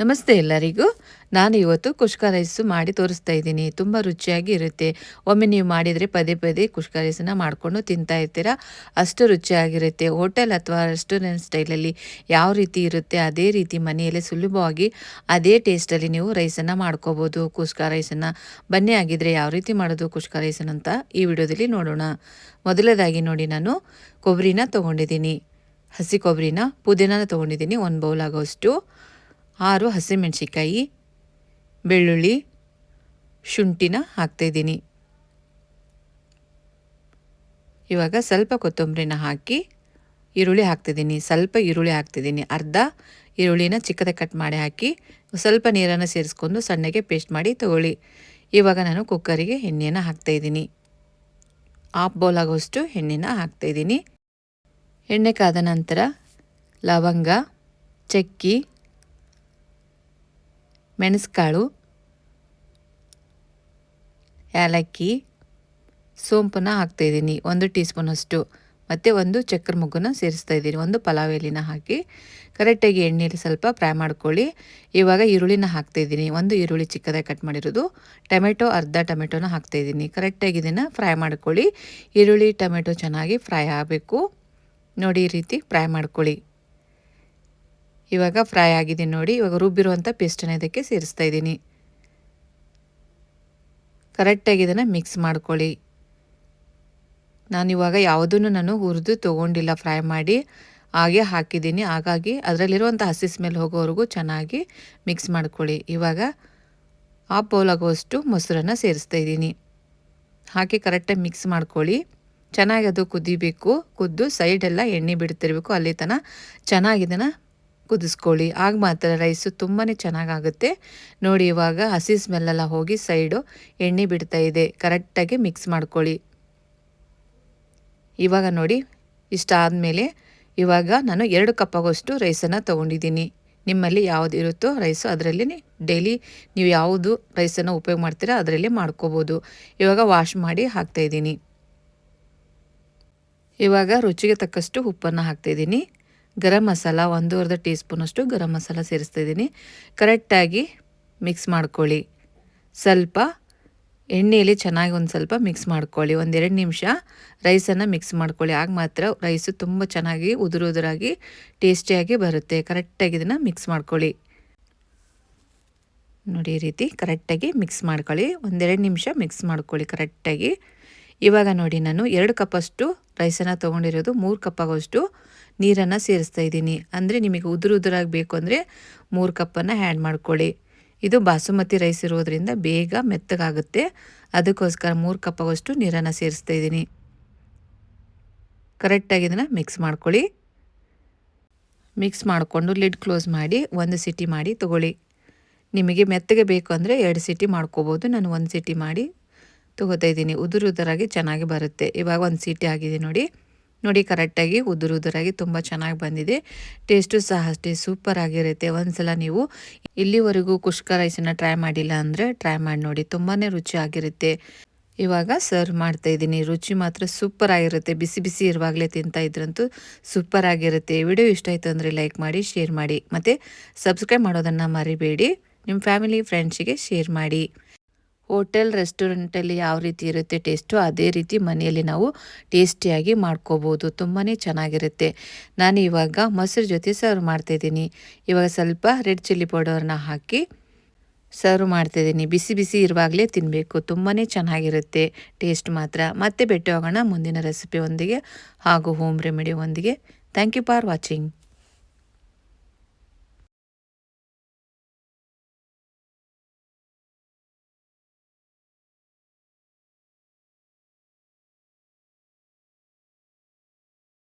ನಮಸ್ತೆ ಎಲ್ಲರಿಗೂ. ನಾನು ಇವತ್ತು ಕುಷ್ಕ ರೈಸು ಮಾಡಿ ತೋರಿಸ್ತಾ ಇದ್ದೀನಿ. ತುಂಬ ರುಚಿಯಾಗಿ ಇರುತ್ತೆ. ಒಮ್ಮೆ ನೀವು ಮಾಡಿದರೆ ಪದೇ ಪದೇ ಕುಷ್ಕ ರೈಸನ್ನು ಮಾಡಿಕೊಂಡು ತಿಂತಾ ಇರ್ತೀರ? ಅಷ್ಟು ರುಚಿಯಾಗಿರುತ್ತೆ. ಹೋಟೆಲ್ ಅಥವಾ ರೆಸ್ಟೋರೆಂಟ್ ಸ್ಟೈಲಲ್ಲಿ ಯಾವ ರೀತಿ ಇರುತ್ತೆ? ಅದೇ ರೀತಿ ಮನೆಯಲ್ಲೇ ಸುಲಭವಾಗಿ ಅದೇ ಟೇಸ್ಟಲ್ಲಿ ನೀವು ರೈಸನ್ನು ಮಾಡ್ಕೋಬೋದು. ಕುಷ್ಕ ರೈಸನ್ನು ಬನ್ನಿ ಆಗಿದ್ರೆ ಯಾವ ರೀತಿ ಮಾಡೋದು ಕುಷ್ಕ ರೈಸನ್ನು ಅಂತ ಈ ವಿಡಿಯೋದಲ್ಲಿ ನೋಡೋಣ. ಮೊದಲದಾಗಿ ನೋಡಿ ನಾನು ಕೊಬ್ಬರಿನ ತೊಗೊಂಡಿದ್ದೀನಿ. ಹಸಿ ಕೊಬ್ಬರಿನ ಪುದೀನ ತೊಗೊಂಡಿದ್ದೀನಿ. ಒಂದು ಬೌಲ್ ಆಗೋಷ್ಟು. ಆರು ಹಸಿಮೆಣಸಿಕಾಯಿ ಬೆಳ್ಳುಳ್ಳಿ, ಶುಂಠಿನ ಹಾಕ್ತಾಯಿದ್ದೀನಿ. ಇವಾಗ ಸ್ವಲ್ಪ ಕೊತ್ತಂಬರಿನ ಹಾಕಿ ಈರುಳ್ಳಿ ಹಾಕ್ತಿದ್ದೀನಿ ಸ್ವಲ್ಪ ಈರುಳ್ಳಿ ಹಾಕ್ತಿದ್ದೀನಿ ಅರ್ಧ ಈರುಳ್ಳಿನ ಚಿಕ್ಕದಾಗಿ ಕಟ್ ಮಾಡಿ ಹಾಕಿ ಸ್ವಲ್ಪ ನೀರನ್ನು ಸೇರಿಸ್ಕೊಂಡು ಸಣ್ಣಗೆ ಪೇಸ್ಟ್ ಮಾಡಿ ತಗೊಳ್ಳಿ. ಇವಾಗ ನಾನು ಕುಕ್ಕರಿಗೆ ಎಣ್ಣೆಯನ್ನು ಹಾಕ್ತಾಯಿದ್ದೀನಿ. ಹಾಫ್ ಬೌಲ್ ಆಗೋಷ್ಟು ಎಣ್ಣೆನ ಹಾಕ್ತಾಯಿದ್ದೀನಿ. ಎಣ್ಣೆ ಕಾದ ನಂತರ ಲವಂಗ, ಚಕ್ಕಿ ಮೆಣಸುಕಾಳು, ಏಲಕ್ಕಿ, ಸೋಂಪನ್ನು ಹಾಕ್ತಾಯಿದ್ದೀನಿ. ಒಂದು ಟೀ ಸ್ಪೂನಷ್ಟು ಮತ್ತು ಒಂದು ಚಕ್ರ ಮೊಗ್ಗನ್ನು ಸೇರಿಸ್ತಾ ಇದ್ದೀನಿ ಒಂದು ಪಲಾವ್ ಎಲೆನ ಹಾಕಿ. ಕರೆಕ್ಟಾಗಿ ಎಣ್ಣೆಯಲ್ಲಿ ಸ್ವಲ್ಪ ಫ್ರೈ ಮಾಡ್ಕೊಳ್ಳಿ. ಇವಾಗ ಈರುಳ್ಳಿನ ಹಾಕ್ತಾಯಿದ್ದೀನಿ. ಒಂದು ಈರುಳ್ಳಿ ಚಿಕ್ಕದಾಗಿ ಕಟ್ ಮಾಡಿರೋದು. ಟೊಮೆಟೊ, ಅರ್ಧ ಟೊಮೆಟೊನ ಹಾಕ್ತಾಯಿದ್ದೀನಿ. ಕರೆಕ್ಟಾಗಿ ಇದನ್ನು ಫ್ರೈ ಮಾಡ್ಕೊಳ್ಳಿ. ಈರುಳ್ಳಿ, ಟೊಮೆಟೊ ಚೆನ್ನಾಗಿ ಫ್ರೈ ಆಗಬೇಕು. ನೋಡಿ ಈ ರೀತಿ ಫ್ರೈ ಮಾಡ್ಕೊಳ್ಳಿ. ಇವಾಗ ಫ್ರೈ ಆಗಿದೆ ನೋಡಿ. ಇವಾಗ ರುಬ್ಬಿರುವಂಥ ಪೇಸ್ಟನ್ನು ಇದಕ್ಕೆ ಸೇರಿಸ್ತಾ ಇದ್ದೀನಿ. ಕರೆಕ್ಟಾಗಿ ಇದನ್ನು ಮಿಕ್ಸ್ ಮಾಡ್ಕೊಳ್ಳಿ. ನಾನಿವಾಗ ಯಾವುದನ್ನು ನಾನು ಹುರಿದು ತೊಗೊಂಡಿಲ್ಲ ಫ್ರೈ ಮಾಡಿ. ಹಾಗೆ ಹಾಕಿದ್ದೀನಿ. ಹಾಗಾಗಿ ಅದರಲ್ಲಿರುವಂಥ ಹಸಿ ಸ್ಮೆಲ್ ಹೋಗೋವರೆಗೂ ಚೆನ್ನಾಗಿ ಮಿಕ್ಸ್ ಮಾಡ್ಕೊಳ್ಳಿ. ಇವಾಗ ಆ ಬೌಲ್ ಆಗುವಷ್ಟು ಮೊಸರನ್ನು ಸೇರಿಸ್ತಾ ಇದ್ದೀನಿ. ಹಾಕಿ ಕರೆಕ್ಟಾಗಿ ಮಿಕ್ಸ್ ಮಾಡ್ಕೊಳ್ಳಿ. ಚೆನ್ನಾಗಿ ಅದು ಕುದಿಬೇಕು. ಕುದ್ದು ಸೈಡೆಲ್ಲ ಎಣ್ಣೆ ಬಿಡ್ತಿರ್ಬೇಕು. ಅಲ್ಲಿ ತನಕ ಚೆನ್ನಾಗಿ ಇದನ್ನು ಕುದಿಸ್ಕೊಳ್ಳಿ. ಆಗ ಮಾತ್ರ ರೈಸು ತುಂಬಾ ಚೆನ್ನಾಗಾಗುತ್ತೆ. ನೋಡಿ, ಇವಾಗ ಹಸಿ ಸ್ಮೆಲ್ಲೆಲ್ಲ ಹೋಗಿ ಸೈಡು ಎಣ್ಣೆ ಬಿಡ್ತಾ ಇದೆ. ಕರೆಕ್ಟಾಗಿ ಮಿಕ್ಸ್ ಮಾಡ್ಕೊಳ್ಳಿ. ಇವಾಗ ನೋಡಿ, ಇಷ್ಟ ಆದಮೇಲೆ ಇವಾಗ ನಾನು ಎರಡು ಕಪ್ಪಾಗೋಷ್ಟು ರೈಸನ್ನು ತೊಗೊಂಡಿದ್ದೀನಿ. ನಿಮ್ಮಲ್ಲಿ ಯಾವುದು ಇರುತ್ತೋ ರೈಸು ಅದರಲ್ಲಿ ಡೈಲಿ ನೀವು ಯಾವುದು ರೈಸನ್ನು ಉಪಯೋಗ ಮಾಡ್ತೀರಾ ಅದರಲ್ಲಿ ಮಾಡ್ಕೋಬೋದು. ಇವಾಗ ವಾಶ್ ಮಾಡಿ ಹಾಕ್ತಾಯಿದ್ದೀನಿ ಇವಾಗ ರುಚಿಗೆ ತಕ್ಕಷ್ಟು ಉಪ್ಪನ್ನು ಹಾಕ್ತಾಯಿದ್ದೀನಿ ಗರಂ ಮಸಾಲ ಒಂದೂವರೆ ಟೀ ಸ್ಪೂನಷ್ಟು ಗರಂ ಮಸಾಲ ಸೇರಿಸ್ತಾ ಇದ್ದೀನಿ ಕರೆಕ್ಟಾಗಿ ಮಿಕ್ಸ್ ಮಾಡ್ಕೊಳ್ಳಿ. ಸ್ವಲ್ಪ ಎಣ್ಣೆಯಲ್ಲಿ ಚೆನ್ನಾಗಿ ಒಂದು ಸ್ವಲ್ಪ ಮಿಕ್ಸ್ ಮಾಡ್ಕೊಳ್ಳಿ. ಒಂದೆರಡು ನಿಮಿಷ ರೈಸನ್ನು ಮಿಕ್ಸ್ ಮಾಡ್ಕೊಳ್ಳಿ. ಆಗ ಮಾತ್ರ ರೈಸು ತುಂಬ ಚೆನ್ನಾಗಿ ಉದುರು ಉದುರಾಗಿ ಟೇಸ್ಟಿಯಾಗಿ ಬರುತ್ತೆ. ಕರೆಕ್ಟಾಗಿ ಇದನ್ನು ಮಿಕ್ಸ್ ಮಾಡ್ಕೊಳ್ಳಿ. ನೋಡಿ ಈ ರೀತಿ ಕರೆಕ್ಟಾಗಿ ಮಿಕ್ಸ್ ಮಾಡ್ಕೊಳ್ಳಿ. ಒಂದೆರಡು ನಿಮಿಷ ಮಿಕ್ಸ್ ಮಾಡ್ಕೊಳ್ಳಿ ಕರೆಕ್ಟಾಗಿ. ಇವಾಗ ನೋಡಿ ನಾನು ಎರಡು ಕಪ್ಪಷ್ಟು ರೈಸನ್ನು ತೊಗೊಂಡಿರೋದು. ಮೂರು ಕಪ್ ಆಗೋಷ್ಟು ನೀರನ್ನು ಸೇರಿಸ್ತಾ ಇದ್ದೀನಿ. ಅಂದರೆ ನಿಮಗೆ ಉದುರು ಉದುರಾಗಿ ಬೇಕು ಅಂದರೆ ಮೂರು ಕಪ್ಪನ್ನು ಹ್ಯಾಡ್ ಮಾಡ್ಕೊಳ್ಳಿ. ಇದು ಬಾಸುಮತಿ ರೈಸ್ ಇರೋದ್ರಿಂದ ಬೇಗ ಮೆತ್ತಗಾಗುತ್ತೆ. ಅದಕ್ಕೋಸ್ಕರ ಮೂರು ಕಪ್ ಆಗೋಷ್ಟು ನೀರನ್ನು ಸೇರಿಸ್ತಾ ಇದ್ದೀನಿ. ಕರೆಕ್ಟಾಗಿ ಇದನ್ನು ಮಿಕ್ಸ್ ಮಾಡ್ಕೊಳ್ಳಿ. ಮಿಕ್ಸ್ ಮಾಡಿಕೊಂಡು ಲಿಡ್ ಕ್ಲೋಸ್ ಮಾಡಿ ಒಂದು ಸಿಟಿ ಮಾಡಿ ತಗೊಳ್ಳಿ. ನಿಮಗೆ ಮೆತ್ತಗೆ ಬೇಕು ಅಂದರೆ ಎರಡು ಸಿಟಿ ಮಾಡ್ಕೋಬೋದು. ನಾನು ಒಂದು ಸಿಟಿ ಮಾಡಿ ತೊಗೋತಾ ಇದ್ದೀನಿ. ಉದುರು ಉದುರಾಗಿ ಚೆನ್ನಾಗಿ ಬರುತ್ತೆ. ಇವಾಗ ಒಂದು ಸಿಟಿ ಆಗಿದೆ ನೋಡಿ. ನೋಡಿ ಕರೆಕ್ಟಾಗಿ ಉದುರು ಉದುರಾಗಿ ತುಂಬ ಚೆನ್ನಾಗಿ ಬಂದಿದೆ. ಟೇಸ್ಟು ಸಹ ಅಷ್ಟೇ ಸೂಪರ್ ಆಗಿರುತ್ತೆ. ಒಂದ್ಸಲ ನೀವು ಇಲ್ಲಿವರೆಗೂ ಕುಷ್ಕ ರೈಸನ್ನು ಟ್ರೈ ಮಾಡಿಲ್ಲ ಅಂದರೆ ಟ್ರೈ ಮಾಡಿ ನೋಡಿ ತುಂಬಾ ರುಚಿ ಆಗಿರುತ್ತೆ. ಇವಾಗ ಸರ್ವ್ ಮಾಡ್ತಾ ಇದ್ದೀನಿ. ರುಚಿ ಮಾತ್ರ ಸೂಪರ್ ಆಗಿರುತ್ತೆ. ಬಿಸಿ ಬಿಸಿ ಇರುವಾಗಲೇ ತಿಂತಾ ಇದ್ರಂತೂ ಸೂಪರ್ ಆಗಿರುತ್ತೆ. ವಿಡಿಯೋ ಇಷ್ಟ ಆಯಿತು ಅಂದರೆ ಲೈಕ್ ಮಾಡಿ, ಶೇರ್ ಮಾಡಿ. ಮತ್ತು ಸಬ್ಸ್ಕ್ರೈಬ್ ಮಾಡೋದನ್ನು ಮರಿಬೇಡಿ. ನಿಮ್ಮ ಫ್ಯಾಮಿಲಿ, ಫ್ರೆಂಡ್ಸಿಗೆ ಶೇರ್ ಮಾಡಿ. ಹೋಟೆಲ್, ರೆಸ್ಟೋರೆಂಟಲ್ಲಿ ಯಾವ ರೀತಿ ಇರುತ್ತೆ ಟೇಸ್ಟು ಅದೇ ರೀತಿ ಮನೆಯಲ್ಲಿ ನಾವು ಟೇಸ್ಟಿಯಾಗಿ ಮಾಡ್ಕೋಬೋದು. ತುಂಬಾ ಚೆನ್ನಾಗಿರುತ್ತೆ. ನಾನು ಇವಾಗ ಮೊಸರು ಜೊತೆ ಸರ್ವ್ ಮಾಡ್ತಾಯಿದ್ದೀನಿ ಇವಾಗ ಸ್ವಲ್ಪ ರೆಡ್ ಚಿಲ್ಲಿ ಪೌಡರ್ನ ಹಾಕಿ ಸರ್ವ್ ಮಾಡ್ತಾಯಿದ್ದೀನಿ ಬಿಸಿ ಬಿಸಿ ಇರುವಾಗಲೇ ತಿನ್ನಬೇಕು ತುಂಬಾ ಚೆನ್ನಾಗಿರುತ್ತೆ ಟೇಸ್ಟ್ ಮಾತ್ರ. ಮತ್ತೆ ಭೇಟಿ ಹೋಗೋಣ ಮುಂದಿನ ರೆಸಿಪಿ ಒಂದಿಗೆ ಹಾಗೂ ಹೋಮ್ ರೆಮಿಡಿ ಒಂದಿಗೆ. Thank you for watching